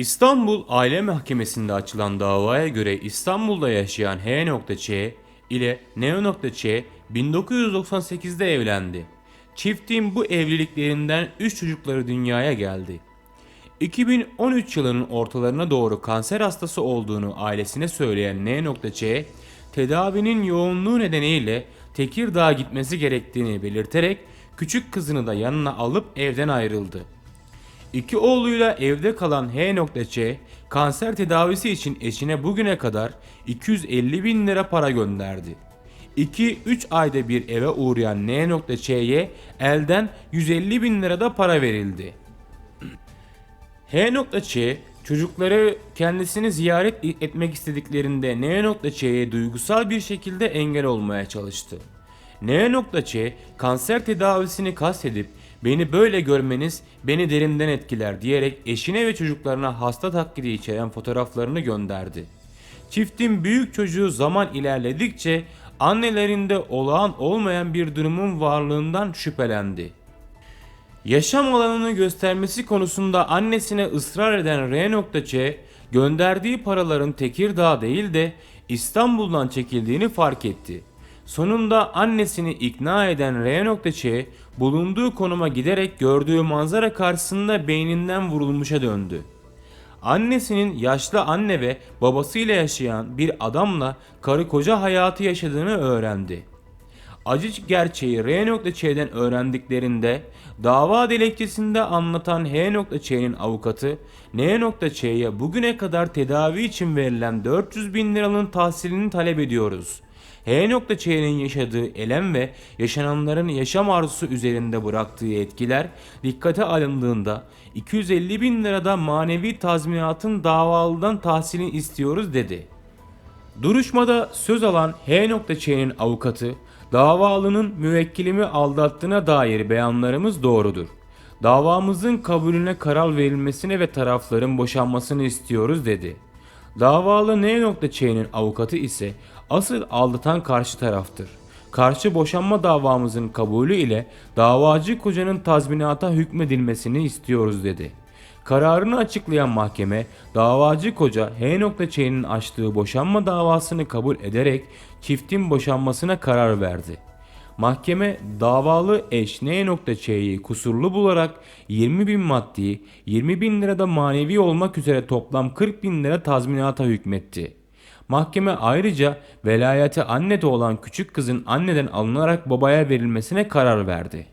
İstanbul Aile Mahkemesi'nde açılan davaya göre İstanbul'da yaşayan H.Ç ile N.Ç 1998'de evlendi. Çiftin bu evliliklerinden 3 çocukları dünyaya geldi. 2013 yılının ortalarına doğru kanser hastası olduğunu ailesine söyleyen N.Ç, tedavinin yoğunluğu nedeniyle Tekirdağ'a gitmesi gerektiğini belirterek küçük kızını da yanına alıp evden ayrıldı. İki oğluyla evde kalan H.Ç kanser tedavisi için eşine bugüne kadar 250 bin lira para gönderdi. 2-3 ayda bir eve uğrayan N.Ç'ye elden 150 bin lira da para verildi. H.Ç çocukları kendisini ziyaret etmek istediklerinde N.Ç'ye duygusal bir şekilde engel olmaya çalıştı. N.Ç kanser tedavisini kastedip beni böyle görmeniz beni derinden etkiler diyerek eşine ve çocuklarına hasta taklidi içeren fotoğraflarını gönderdi. Çiftin büyük çocuğu zaman ilerledikçe annelerinde olağan olmayan bir durumun varlığından şüphelendi. Yaşam alanını göstermesi konusunda annesine ısrar eden R.Ç gönderdiği paraların Tekirdağ değil de İstanbul'dan çekildiğini fark etti. Sonunda annesini ikna eden R.Ç bulunduğu konuma giderek gördüğü manzara karşısında beyninden vurulmuşa döndü. Annesinin yaşlı anne ve babasıyla yaşayan bir adamla karı koca hayatı yaşadığını öğrendi. Acı gerçeği R.Ç'den öğrendiklerinde dava dilekçesinde anlatan H.Ç'nin avukatı N.Ç'ye bugüne kadar tedavi için verilen 400 bin liranın tahsilini talep ediyoruz. H.Ç'nin yaşadığı elem ve yaşananların yaşam arzusu üzerinde bıraktığı etkiler dikkate alındığında 250 bin lirada manevi tazminatın davalıdan tahsilini istiyoruz dedi. Duruşmada söz alan H.Ç'nin avukatı, davalının müvekkilimi aldattığına dair beyanlarımız doğrudur. Davamızın kabulüne karar verilmesine ve tarafların boşanmasını istiyoruz dedi. Davalı N.Ç'nin avukatı ise asıl aldatan karşı taraftır. Karşı boşanma davamızın kabulü ile davacı kocanın tazminata hükmedilmesini istiyoruz dedi. Kararını açıklayan mahkeme davacı koca H.Ç'nin açtığı boşanma davasını kabul ederek çiftin boşanmasına karar verdi. Mahkeme davalı eş N.Ç'yi kusurlu bularak 20 bin maddi 20 bin lirada manevi olmak üzere toplam 40 bin lira tazminata hükmetti. Mahkeme ayrıca velayeti annede olan küçük kızın anneden alınarak babaya verilmesine karar verdi.